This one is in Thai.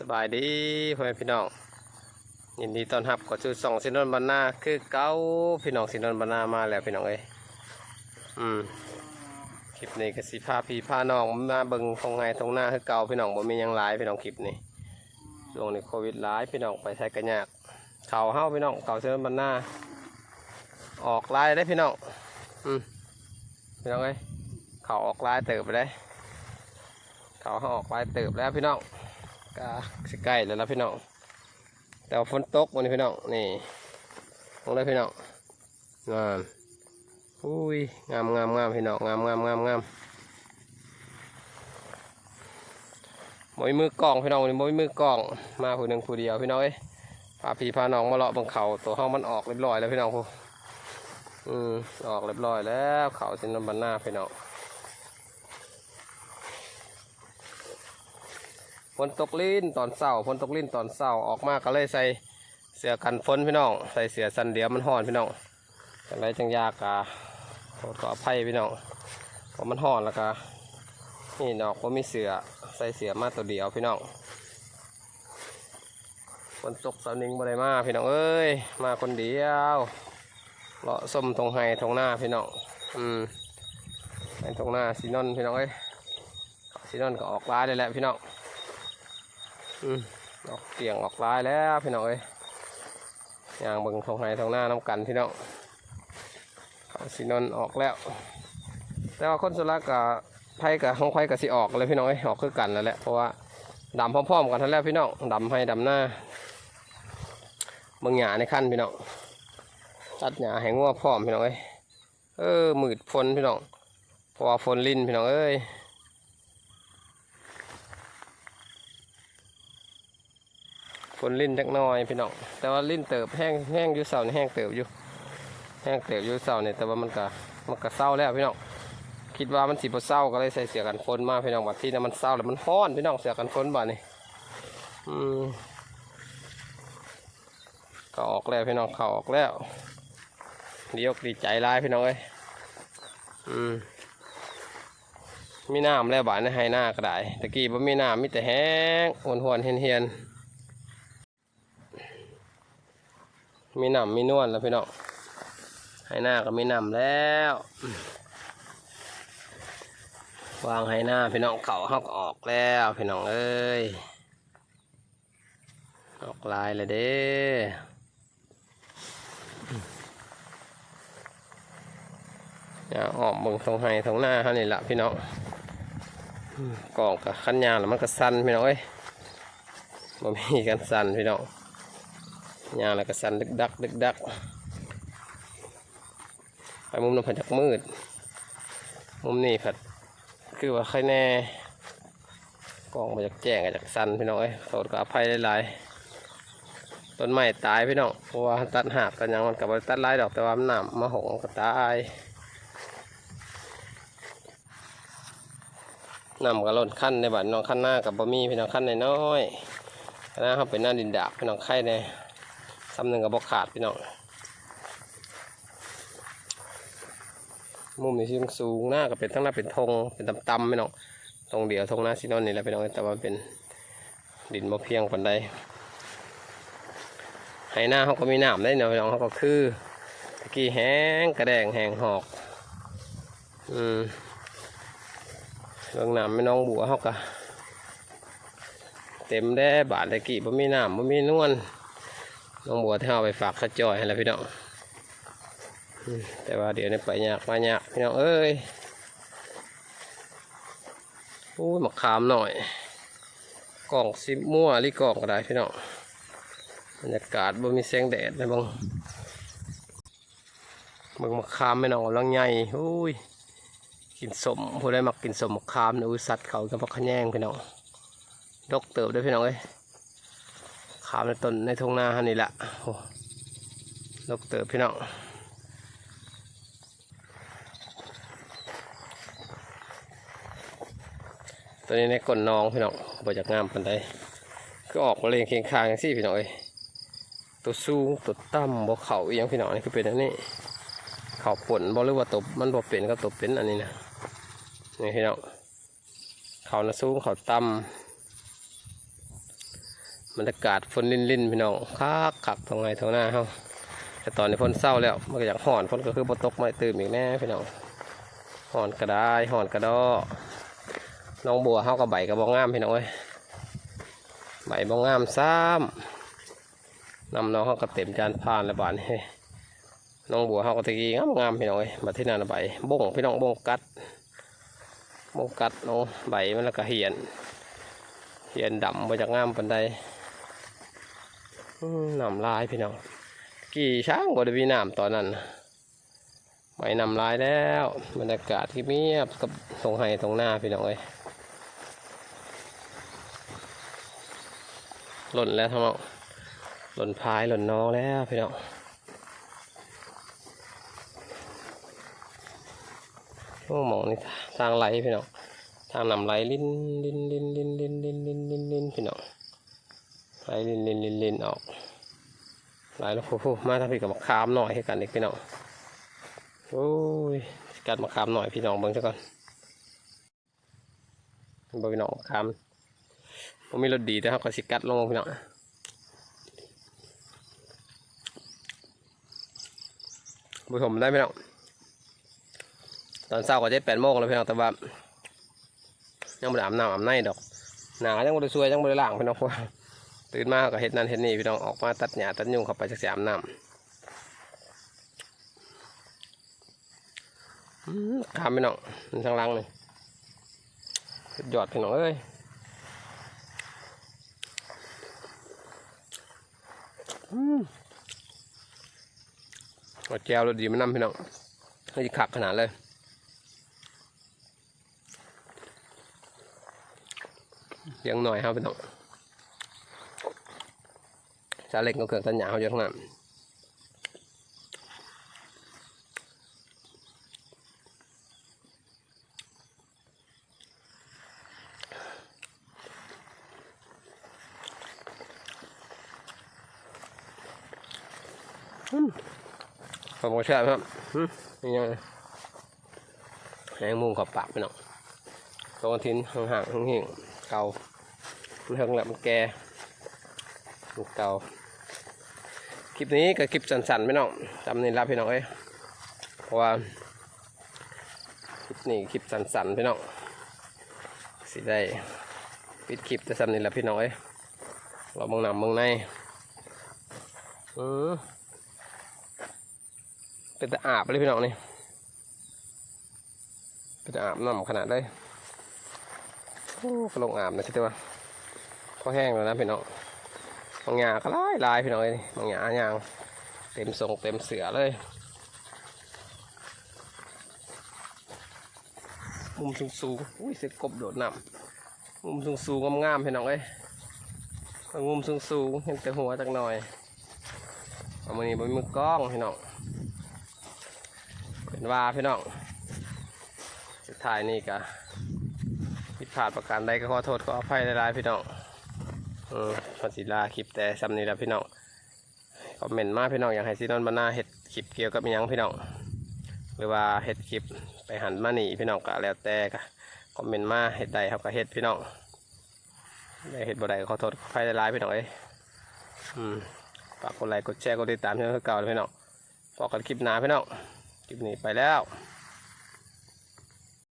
สบายดีพ่อแม่พี่น้องยินดีต้อนรับเขอสู่สองสินนนบรรณาคือเก้าพี่น้องสินนนบรรณามาแล้วพี่น้องเอ้ยอืมคลิปนี้ก็สิพาพี่พาน้องมาเบิ่งทงไงทงหน้าคือเก่าพี่น้องบ่มียังหลายพี่น้องคลิปนี้ช่วงนี้โควิดหลายพี่น้องไปใช้กันยากเข่าเฮ้าพี่น้องเขาสินนนบรรณาออกลายได้พี่น้องอืมพี่น้องเอ้ยเข่าออกลายเติบไปได้เข่าเฮ้าออกลายเติบแล้วพี่น้อง ก็สิใกล้แล้วนะพี่น้อง แต่ว่าฝนตกวันนี้พี่น้องนี่มองได้พี่น้องงามอุ้ยงามงามงามพี่น้องงามงามงามงามมอยมือกล้องพี่น้องวันนี้มอยมือกล้องมาผู้หนึ่งผู้เดียวพี่น้องเอ้ยพาพี่พาน้องมาเลาะบังเขาตัวห้องมันออกเรียบร้อยแล้วพี่น้องผู้อืมออกเรียบร้อยแล้วเขาสินนบันหน้าพี่น้อง ฝนตกลิ้นตอนเศร้าฝนตกลิ้นตอนเศร้าออกมาก็เลยใส่เสื้อกันฝนพี่น้อง ใส่เสื้อสันเดียวมันห่อนพี่น้องจังไรจังยากกะขอขออภัยพี่น้องเพราะมันห่อนแล้วก็นี่ดอกผมมีเสือใส่เสือมาตัวเดียวพี่น้องฝนตกสาวนิงบ่ได้มาพี่น้องเอ้ยมาคนเดียวเลาะส้มตรงไห้ตรงหน้าพี่น้องอืมไห้ตรงหน้าสีนนท์พี่น้องเอ้ยสีนนท์ก็ออกร้ายเลยแหละพี่น้อง อือกเตียงออกลายแล้วพี่น้องเอ้ยยางเบิ่งทงไห้ทงหน้าน้ำกันพี่น้องเขาสีนนออกแล้ว แต่ว่าคนสุรักกับไผ่กับห้องไผ่กับสีออกเลยพี่น้องเอ้ยออกคือกันแล้วแหละเพราะว่าดำพร้อมๆกันทั้งแล้วพี่น้องดำให้ดำหน้าเบิ่งหญ้าในขั้นพี่น้องตัดหญ้าให้งัวพร้อมพี่น้องเอ้ยเออมืดฝนพี่น้องเพราะว่าฝนลินพี่น้องเอ้ย ฝนลิ้นจักหน้อยพี่น้องแต่ว่าลิ้นเติบแห้งแห้งอยู่เสานี่แห้งเติบอยู่ แห้งเติบอยู่เสาเนี่ยแต่ว่ามันก็มันก็เศร้าแล้วพี่น้องคิดว่ามันสิบ่เศร้าก็เลยใส่เสื้อกันฝนมาพี่น้องบัดที่นั้นมันเศร้าแล้วมันร้อนพี่น้องเสื้อกันฝนบัดนี่อืมก็ออกแล้วพี่น้องเขาออกแล้วดีอกดีใจร้ายพี่น้องเอ้ยอืมมีน้ำแล้วบาดในให้หน้าก็ได้ตะกี้บ่มีน้ำมีแต่แห้งหวนหวนๆเฮียนเฮียนๆ มีหนำมีนวลแล้วพี่น้องให้หน้าก็มีหนำแล้ว วางให้หน้าพี่น้องเขาเขาก็ออกแล้วพี่น้องเอ้ยออกลายเลยเด้อย่าออกเบิ่งตรงให้ตรงหน้าเขานี่ละพี่น้องกล่องกับขั้นยาวแล้วมันก็สั้นพี่น้องเอ้ยมันมีกันสั้นพี่น้อง ยางแล้วก็สันดึกดักดึกดักไปมุมนั้นผัดจากมืด มุมนี้ผัดคือว่าใครแน่กล้องมาจากแจ้งกับจากสันพี่น้องเอ้ยโทษกับอภัยหลายๆต้นไม้ตายพี่น้องเพราะว่าตัดหากกันยังมันกับตัดลายดอกแต่ว่ามันหนามมาหงก็ตายนำกับล้นขั้นในบ้านน้องขั้นหน้ากับบะมี่พี่น้องขั้นน้อยๆนหน้าเขาเป็นหน้าดินดาบพี่น้องไข่แน่ ซ้ำหนึ่งกับบกขาดพี่น้องมุมนี้ที่สูงหน้าก็เป็นทั้งหน้าเป็นธงเป็นตำตำๆพี่น้องตรงเดียวธงหน้าซีนอนนี่แหละพี่น้องแต่ว่าเป็นดินบ่เพียงปันใดให้หน้าเขาก็มีน้ำได้เนาะพี่น้องเขาก็คือตะกี้แห้งกระแดงแห้งหอกอืมเรื่องน้ำไม่น้องบัวเขาก็เต็มได้บาทตะกี้บ่มีน้ำบ่มีนวล น้องบัวที่เอาไปฝากข้าจอยให้แล้วพี่น้องแต่ว่าเดี๋ยวนี้ไปยากมายากพี่น้องเอ้ยโอ้ยมะขามหน่อยกล่องซิมมั่วหรือกล่องก็ได้พี่น้องบรรยากาศบ่มีแสงแดดเลยบังเบิ่งมะขามไม่น้องกำลังใหญ่โอ้ยกินสมผู้ใดมักกินสมมะขามเนี่ยอุ้ยสัตว์เขากับพักขแยงพี่น้องดกเติบด้วยพี่น้องเอ้ย ขามในต้นในทุ่งนาฮะนี่แหละโอ้นกเติบพี่น้องตัวนี้ในก้นน้องพี่น้องบ่จากงามปันใดก็ออกมาเลยเคียงคางอย่างซี่พี่น้องเอ้ยตัวสูงตัวต่ำบ่เข่าอหยังพี่น้องนี่คือเป็นอันนี้เข่าผลบ่หรือว่าตบมันบ่เป็นก็ตบเป็นอันนี้นะนี่พี่น้องเข่านะสูงเข่าต่ำ บรรยากาศฝนลินลินๆพี่น้องคักคักทางไงทางหน้าเฮาแต่ตอนนี้ฝนเศร้าแล้วมันก็อยากห่อนฝนก็คือบตกไม่ตื่นอีกแน่พี่น้องห่อนก็ได้ห่อนก็ดอน้องบัวเฮากับใบก็บ่งงามพี่น้องเอ้ยใบบ่งงามซ้ำนำน้องเฮาก็เต็มจานพานแล้วบาดนี้น้องบัวเฮาก็ตะกี้งามงามพี่น้องเอ้ยบัดที่นั่นนะใบบงพี่น้องบงกัดบงกัดน้องใบมันแล้วก็เหียนเหียนดำมาจากงามปันใด น้ำลายพี่น้องกี่ช้างบริวีน้ำตอนนั้นไปนำลายแล้วบรรยากาศที่เงียบกับตรงไห้ตรงหน้าพี่น้องเอ้ยหล่นแล้วทั้งน้องหล่นพายหล่นน้องแล้วพี่น้องโอ้หมองนี่ทางไหลพี่น้องทางนำไหลลินลิ้นลิ้นลิ้นลิ้นลิ้นลิ้นลิ้นลิ้นพี่น้อง ไหลลินลินลินลินออกไหลแล้วโอ้โหมาทำพี่กับมะขามหน่อยให้กันอีกพี่น้องโอ้ยกัดมะขามหน่อยพี่น้องเบิ่งซะก่อนเบิ่งพี่น้องมะขามผมมีรสดีแต่ครับก็สิกัดลงพี่น้องผู้ชมได้ไหมน้องตอนเช้าก็เจ็ดแปดโมงแล้วพี่น้องแต่ว่ายังไม่ได้อาบน้ำอาบในดอกหนายังไม่ได้ช่วยยังไม่ได้ล้างพี่น้องเพราะว่า ตื่นมาก็เห็ดนั่นเห็ดนี่พี่น้องออกมาตัดหญ้าตัดยุงเข้าไปจักสามน้ำขามพี่น้องมันทางลังเลยสุดยอดพี่น้องเอ้ยอืมเอาแจวรสดีมันนำพี่น้องให้ขักขนาดเลยเลี้ยงหน่อยครับพี่น้องาเล็กก็เกิดต้ดหญ้าเขาอยู่ทั้งนั้นขผมก็ชอบครับนี่ยังแมงมุมขอบปากไปหน่อยตัวทิ้นห่างห่างๆเก่าเรื่องแบบแก่ลูกเก่า คลิปนี้กับคลิปสั้นๆพี่น้องจำนี่รับพี่น้องเอ้ยเพราะว่าคลิปนี้คลิปสั้นๆพี่น้องสิได้ปิดคลิปแต่สั้นนี่แหละพี่น้องเอ้ยเราเมืองหนำเมืองในเออเป็นตะอาบเลยพี่น้องนี่เป็นตะอาบน้ำขนาดเลยโอ้ก็ลงอาบนะคิดว่าก็แห้งแล้วนะพี่น้อง บางหยาก็ลายลายพี่น้องเอ้ยบางหยาอย่างเต็มทรงเต็มเสือเลยมุมสูงสูงอุ้ยเสกกบโดดน้ำมุมสูงสูงงามๆพี่น้องเอ้ยมุมสูงสูงเห็นแต่หัวจักหน่อยเอามือนี้บนมือกล้องพี่น้อง เป็นว่าพี่น้อง สุดท้ายนี่ก็ผิดพลาดประการใดก็ขอโทษขออภัยหลายๆพี่น้อง ออพอสิลาคลิปแต่ซ้ำนี้แล้วพี่น้องคอมเมนต์มาพี่น้องอยากให้ซีนอนบรรณาเห็ดคลิปเกี่ยวกับอิหยังพี่น้องหรือว่าเห็ดคลิปไปหันมาหนีพี่น้องก็แล้วแต่ก็คอมเมนต์มาเห็ดใดครับก็เห็ดพี่น้องได้เห็ดบ่ใดก็ขอโทษขออภัยหลายพี่น้องเอ้ยอืมฝากกดไลค์กดแชร์กดติดตามเพื่อนเก่าเลยพี่น้องพอกันคลิปหน้าพี่น้องคลิปนี้ไปแล้ว